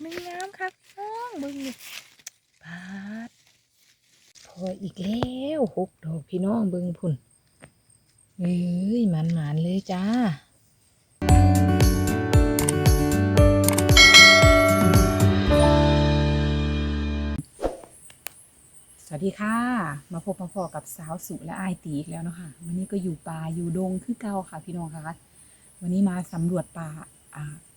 หนึงงามครับน้องเบิ่งนี่ปาดพออีกแล้วหกดอกพี่น้องเบิงพุ่นเอ้ยหมันหมันเลยจ้าสวัสดีค่ะ มาพบมาพอกับสาวสุและไอตีอีกแล้วเนาะค่ะวันนี้ก็อยู่ป่าอยู่ดงคือเก่าค่ะพี่น้องค่ะวันนี้มาสำรวจป่าอ่าป่า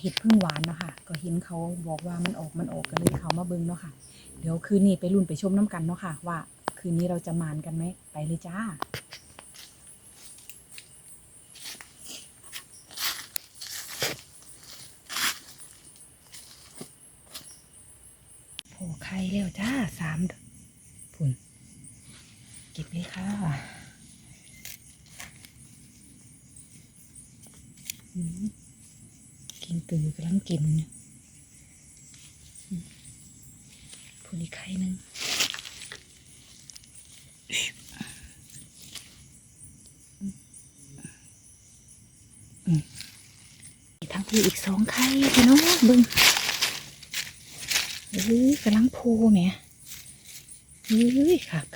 เห็ดพึ่งหวานเนาะค่ะ ก็เห็นเขาบอกว่ามันออกมันออกกันเลยเขามาเบิ่งเนาะค่ะ เดี๋ยวคืนนี้ไปรุ่นไปชมน้ำกันเนาะค่ะ ว่าคืนนี้เราจะมานกันไหมไปเลยจ้าโผไข่แล้วจ้าสามดอกพุ่นเก็บเลยค่ะอืม ตือกำลังกินเนี่ยอืมพุ่นอีกไข่หนึ่งทั้งที่อีกสองไข่พี่น้องบึงเฮ้ยกำลังโพแหม่เฮ้ยคัก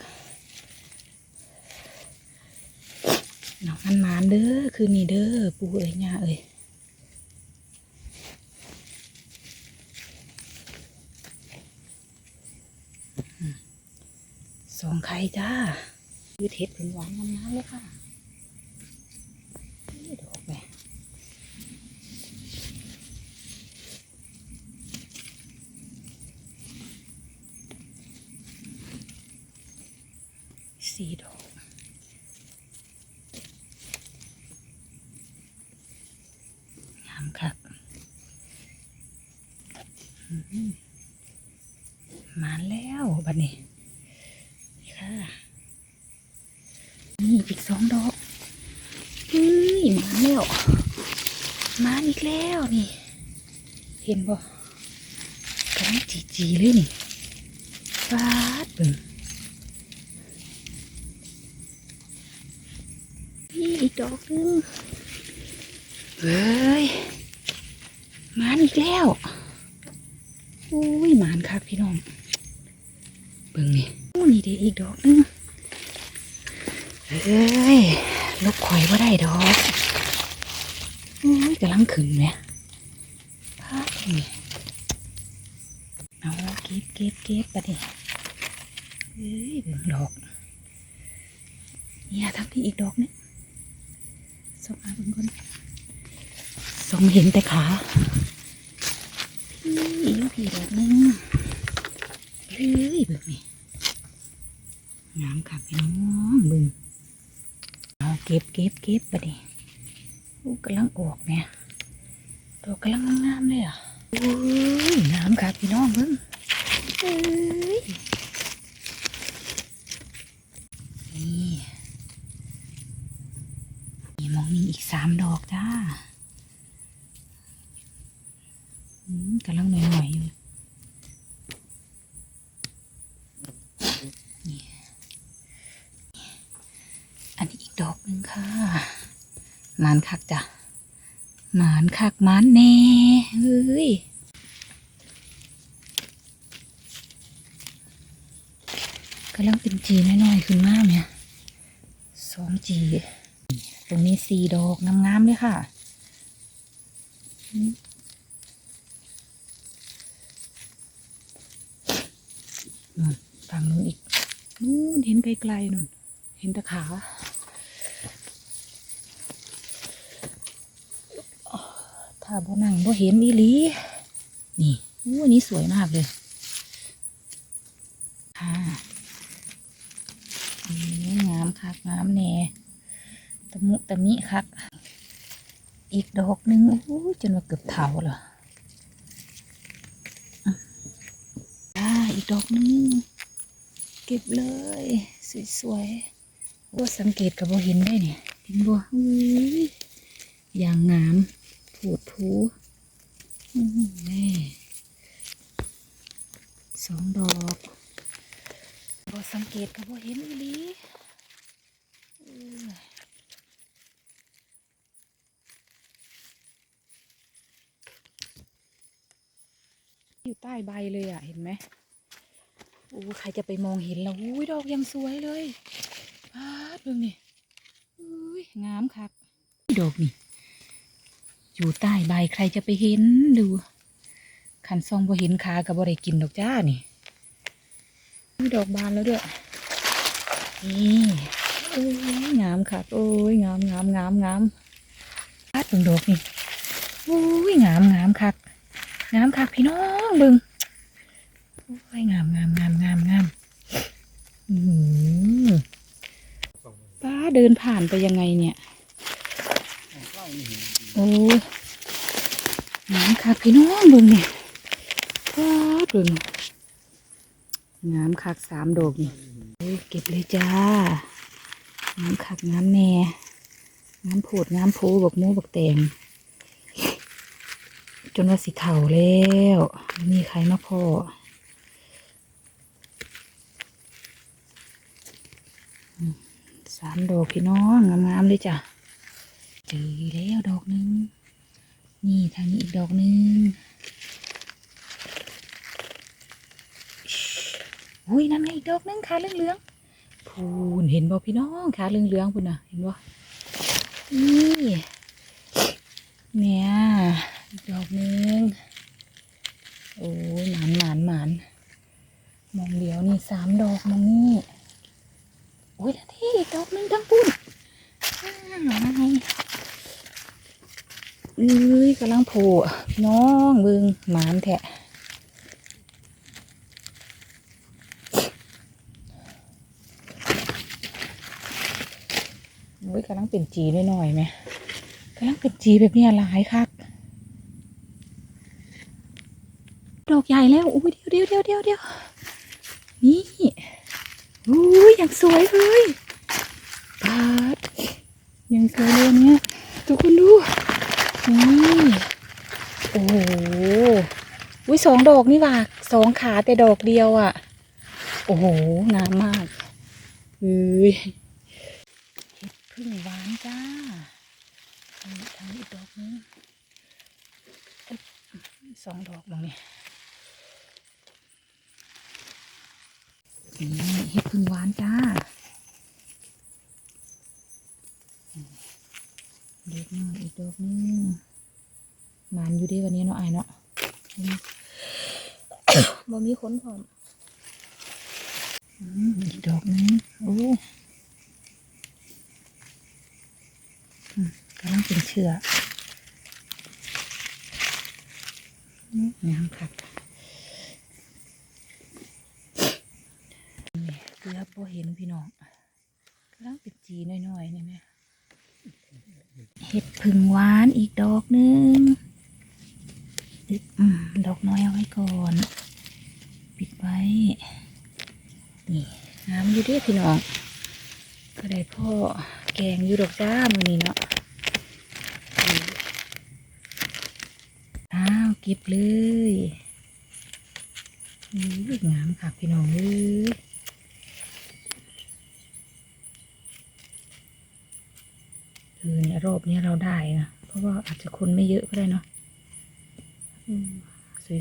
น้องอันมานเด้อ คืนนี้เด้อ ปูเอ้ยย่าเอ้ยอืมสองไข่จ้ายืดเห็ดเป็นหวานงามๆเลยค่ะดอกแม่สี่ดอกงามครับอื้อหือมาแล้วบัดนี้นี่ค่ะ นี่อีกสองดอกเฮ้ย มาแล้วมาอีกแล้วนี่ เห็นบ่กำลังจีจีๆเลยนี่ฟาดเบิ่งนี่อีกดอกหนึงเฮ้ยมานอีกแล้วอุ้ยมานครับพี่น้องเบิ่งนี่โอ้นี่เด็อีกดอกนึงเฮ้ยลูกข่อยว่าได้ดอก กำลังขึ้นเนี่ยพาดนี่เอาเก็บเก็บเก็บไปดิเฮ้ยเบิ่งดอกเนี่ยทักที่อีกดอกเนี่ยส่งมาเบิ่งก่อนส่งเห็นแต่ขาพี่ลูกพี่ดอกนึงเฮ้ยเบิ่งนี่งามค่ะพี่น้องเบิ่งเอาเก็บเก็บเก็บไปดิ กำลังออกเนี่ยดอกกำลังงามเลยอะโอ้ยงามค่ะพี่น้องเบิ่งนี่มองมีอีกสามดอกจ้ากำลังหน่อยๆอยู่อันนี้อีกดอกหนึ่งค่ะ มานคักจ้ะมานคักมานแน่เฮ้ยกำลังเป็นจีน้อยๆขึ้นมากเนี่ยสองจี ตรงนี้สี่ดอกงามๆเลยค่ะนู่นฝั่งนู้นอีกนู่นเห็นไกลๆนู่น เห็นแตะขาาบ่นั่งบ่เห็นอีหลี นี่อู้อันนี้สวยมากเลยค่ะนี่งามคักงามแน่ตะมุตะมิครับอีกดอกหนึ่งโอ้จนว่าเกือบเถาเหรออะอ่าอีกดอกหนึ่งเก็บเลย สวยๆว่าสังเกตกับว่เห็นได้เนี่ยเห็นบ่อุ้ยอย่างงาม ผูดผูอื้อหือนี่สองดอกบ่สังเกตกับว่าเห็นอีหลีเออออยู่ใต้ใบเลยอะ เห็นไหมโอ้ใครจะไปมองเห็นแล้วอุ้ยดอกยังสวยเลยพาดเบิ่งนี่อุ้ยงามคักดอกนี่ อยู่ใต้ใบใครจะไปเห็นดูขันซองบ่เห็นขากับบ่ได้กินดอกจ้านี่อุ้ยดอกบานแล้วด้วยนี่โอ้ยงามคักโอ้ยงามงามงามงามพาดเบิ่งดอกนี่โอ้ยงามงามคักงามคักพี่น้องเบึงโอ้ยงามงามงามงามงามอืมป้าเดินผ่านไปยังไงเนี่ย โอ้ยงามคักพี่น้องเบึงเนี่ยป้าดเบึงงามคักสามดอกนี่โอ้ยเก็บเลยจ้างามคักงามแน่งามโผดงามโพบักมูบักแตงจนว่าสิเข่าแล้วมีใครมาพออืมสามดอกพี่น้องงามๆเลยจ้ะ เจอแล้วดอกหนึ่งนี่ทางนี้อีกดอกหนึ่งอุ้ยนั่นไงอีกดอกหนึงขาเหลืองๆพูนเห็นบ่พี่น้องขาเหลืองๆพูนน่ะ เห็นบ่นี่เนี่ยอีกดอกหนึงโอ้ยหมานหมานหมานมองเดียวนี่สามดอกมองนี่โอ้ยนาทีอีกดอกหนึงทั้งปุ้นอ้าวเอ้ยกำลังโผล่น้องเบึงหมานแทะโอ้ยกำลังเป็นจีหน่อยไหมกำลังเป็นจีแบบเนี้ยหลายคักดอกใหญ่แล้วอุ้ยเดียวเดียวเดียวเดียวเดียวนี่อุ้ยอย่างสวยเลยปาดยังสวยเลยเนี่ยทุกคนดูนี่โอ้โหอุ้ย สองดอกนี่ว่าสองขาแต่ดอกเดียวอะ โอ้โหงามมากเอ้ยเห็ดพึ่งหวานจ้าทางอีกดอกนึงสองดอกมองนี่นี่เห็ดพึ่งหวานจ้าเด็กนึงอีกดอกนึงหวานอยู่ดีวันนี้เนาะไอเนาะ บ่มีขนพร้อมอีกดอกนึงโอ้กำลังเป็นเชื้ออืมงามคักเกือบบ่เห็นพี่น้องกำลังเป็นจีน้อยๆนี่แม่เห็ดผึ่งหวานอีกดอกนึงดอกน้อยเอาไว้ก่อน ปิดไว้ นี่งามอยู่เด้อพี่น้อง ก็ได้พ่อแกงอยู่ดอกจ้ามือนี้เนาะอ้าวเก็บเลยนี่งามค่ะพี่น้องเอ้ยเออเนี่ยรอบนี้เราได้นะ เพราะว่าอาจจะคนไม่เยอะก็ได้เนาะ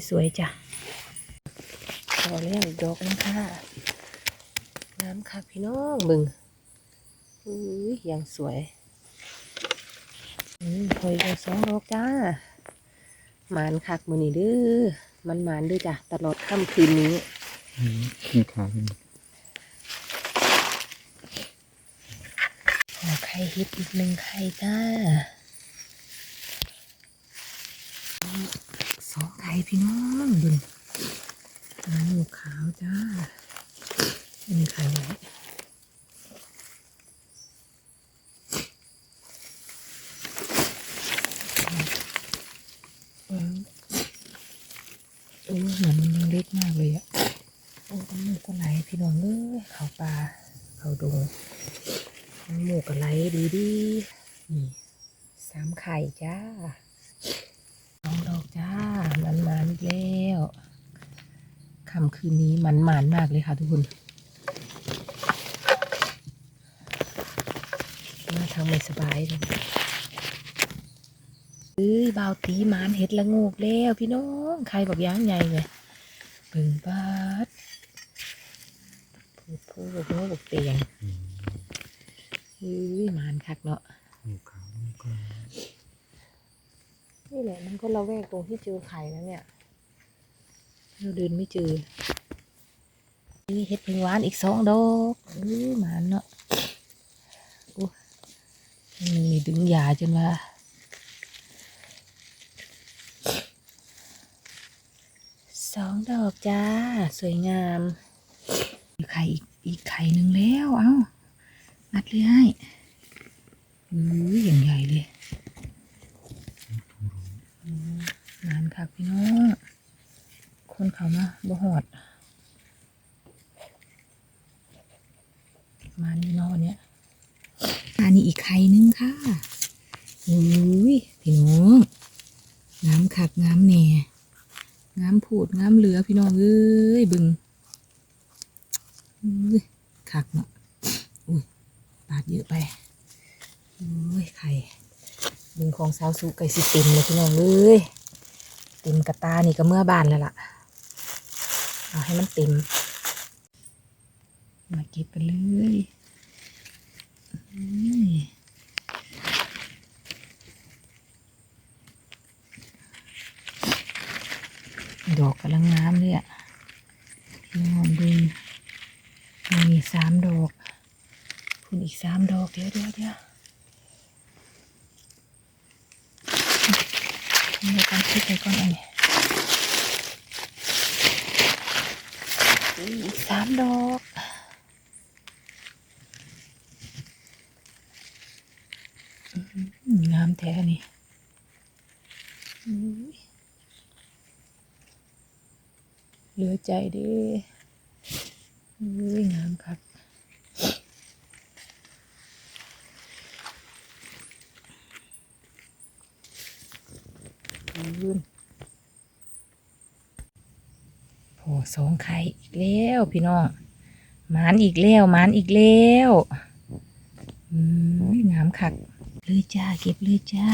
สวยๆจ้ะ พอแล้วอีกดอกนึงค่ะ น้ำค่ะพี่น้องบึงอุ้ยยังสวยอืมพอยสองดอกจ้าหมานคักมือนี่เด้อมันหมานเด้วยจ้ะตลอดค่ำคืนนี้นี่ขาเป็นขอไข่เห็ดอีกหนึ่งไข่จ้าสองไข่พี่น้องบึงน้ำหมูขาวจ้าอันนี้ไข่ไหนอืมโอ้ยเหมือนมันยังเล็กมากเลยอะ โอ้ยมันก็ไหลพี่น้องเอ้ยเขาปลาเขาดงหมูกระไรดีดีนี่สามไข่จ้าสองดอกจ้ามันมานอีกแล้วค่ำคืนนี้มันมานมากเลยค่ะทุกคนมาทางไม่สบายเลยเอ้ยบาวตีมานเห็ดละโงกแล้วพี่น้อง ใครบอกย่างใหญ่เลยบิ่งบาด พูดพูดบอกโน้บอกเตียงเอ้ยหมานคักเนาะนี่แหละมันก็ระแวกตรงที่เจอไข่แล้วเนี่ย เราเดินไม่เจอนี่เห็ดพึ่งหวานอีกสองดอกเอ้ยหมานเนาะอู้มีดึงยาจนว่าสองดอกจ้า สวยงาม ไข่อีกอีกไข่หนึ่งแล้ว เอ้านัดเลยให้อุ้ยอย่างใหญ่เลยนานค่ะพี่น้อง คนเขามาบ่หอด มานี่นาะวันเนี้ยอันนี้อีกไข่หนึงค่ะอุ้ยพี่น้องงามคักงามแหน่งามผูดงามเหลือพี่น้องเอ้ยบึง อุ้ยคักเนาะอุ้ยปาดเยอะไปอุ้ยไข่ดึงของสาวสูไก่สิเต็มเลยพี่น้องเอ้ยเต็มกระตานี่ก็เมื่อบานแล้วล่ะ เอาให้มันเต็ม มาเก็บกันเลยอุ้ยดอกกำลังงามเลยอะพี่น้องดูมีสามดอกคุณอีก สามดอกเดี๋ยวเดี๋ยวเดี๋ยวทำในการคิดไปก่อนอันนี้อีกสามดอกงามแท้นี่เหลือใจดิงามครับ นโผสองไข่อีกแล้วพี่น้องหมานอีกแล้วหมานอีกแล้วอืมงามคักเลยจ้า เก็บเลยจ้า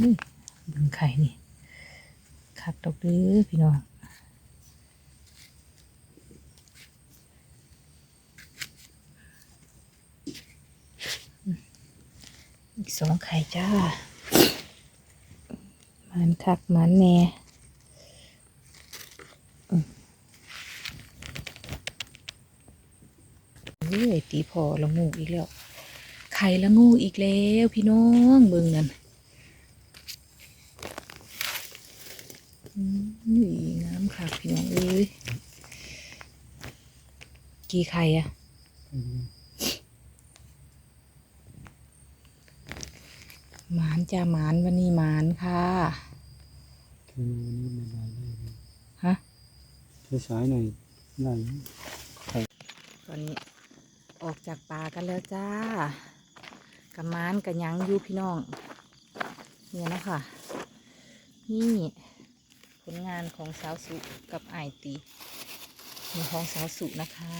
นี่เบิ่งไข่นี่คักดอกเด้อพี่น้อง สองไข่จ้ามันคักมันแน่เฮ้ยตีพอละงูอีกแล้ว ไข่ละงูอีกแล้วพี่น้องเบิ่งนั่นนี่งามค่ะพี่น้องเอ้ยกี่ไข่อะหมาน จ้าหมานวันนี้หมานค่ะคือวันนี้ไม่ได้เลยฮะใช้สายหน่อยได้ตอนนี้ออกจากป่ากันแล้วจ้ากับหมานกับหยังอยู่พี่น้อง เนี่ยนะคะนี่ผลงานของสาวสุกับไอายตีมีของสาวสุนะคะ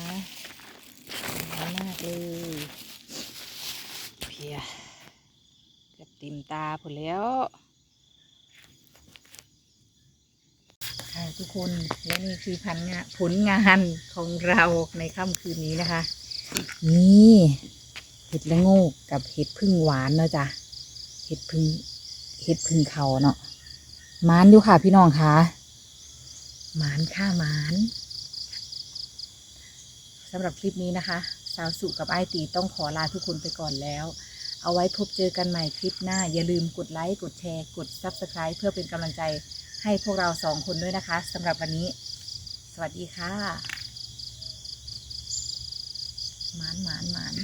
สวยมากเลยเพีย เติมตาผลแล้ว ค่ะทุกคนและนี่คือพันงานผลงานของเราในค่ำคืนนี้นะคะ นี่เห็ดละโงกกับเห็ดพึ่งหวานเนาะจ้ะเห็ดพึ่งเห็ดพึ่งเขาเนาะมานอยู่ค่ะพี่น้องคะหมานค่ะหมานสำหรับคลิปนี้นะคะ สาวสุกับไอตีต้องขอลาทุกคนไปก่อนแล้ว เอาไว้พบเจอกันใหม่คลิปหน้า อย่าลืมกดไลค์ กดแชร์ กด Subscribe เพื่อเป็นกำลังใจให้พวกเราสองคนด้วยนะคะสำหรับวันนี้ สวัสดีค่ะหมานหมานหมาน